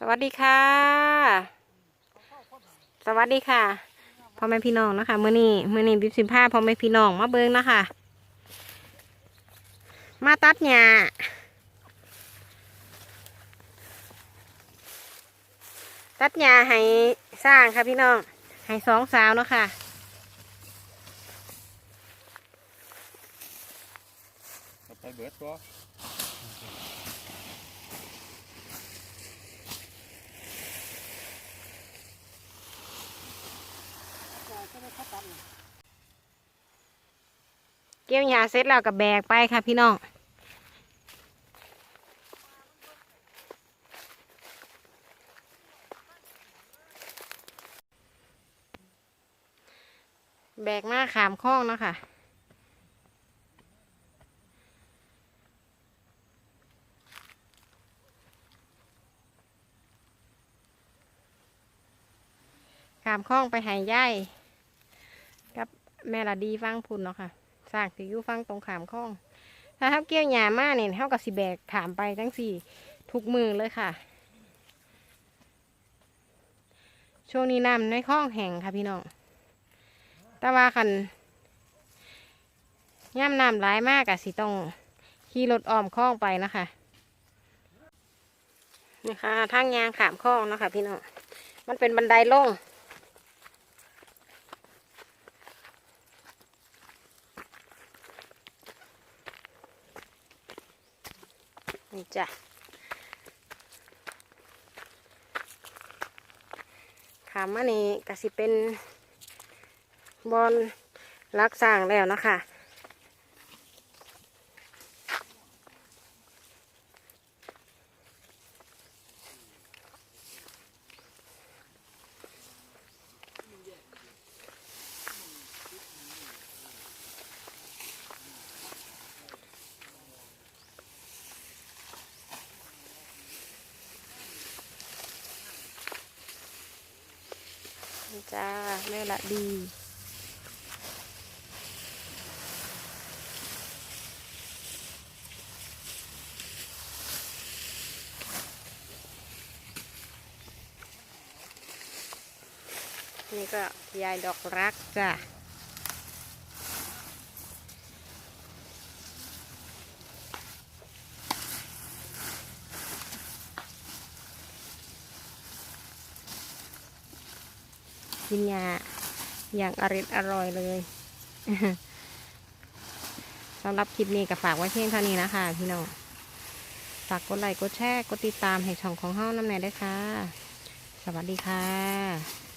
สวัสดีค่ะ สวัสดีค่ะพ่อแม่พี่น้องนะคะมื้อนี้มื้อนี้บิบสิบห้าพ่อแม่พี่น้องมาเบิ้งนะคะ มาตัดหญ้าตัดหญ้าให้สร้างค่ะพี่น้องให้สองสาวเนาะค่ะไปเบิดตัว เกี่ยวหญ้าเสร็จแล้วก็แบกไปค่ะพี่น้องแบกมาขามคล้องนะคะขามคล้องไปหายย่าย แม่ละดีฟังพุ่นเนาะค่ะสร้างสิอยู่ฟังตรงขามคล้อง ถ้าเฮาเกี่ยวหญ้ามาเนี่ยเฮากับสิแบกขามไปทั้งสี่ทุกมือเลยค่ะ ช่วงนี้น้ำในคลองแห้งค่ะพี่น้องแต่ว่าคันย่ำน้ำร้ายมากอะสิต้องขี่รถอ้อมคลองไปนะคะนี่ค่ะทางยางขามคลองนะคะพี่น้องมันเป็นบันไดลง นี่จ้ะขามมานี่ก็สิเป็นบอลรักสร้างแล้วนะคะ จ้าเลือละดีนี่ก็ยายดอกรักจ้ะ กินยาอย่างอริดอร่อยเลยสำหรับคลิปนี้ก็ฝากไว้เพียงเท่านี้นะคะพี่น้องฝากกดไลค์กดแชร์กดติดตามให้ช่องของห้องน้ำแน่ได้วยค่ะ สวัสดีค่ะ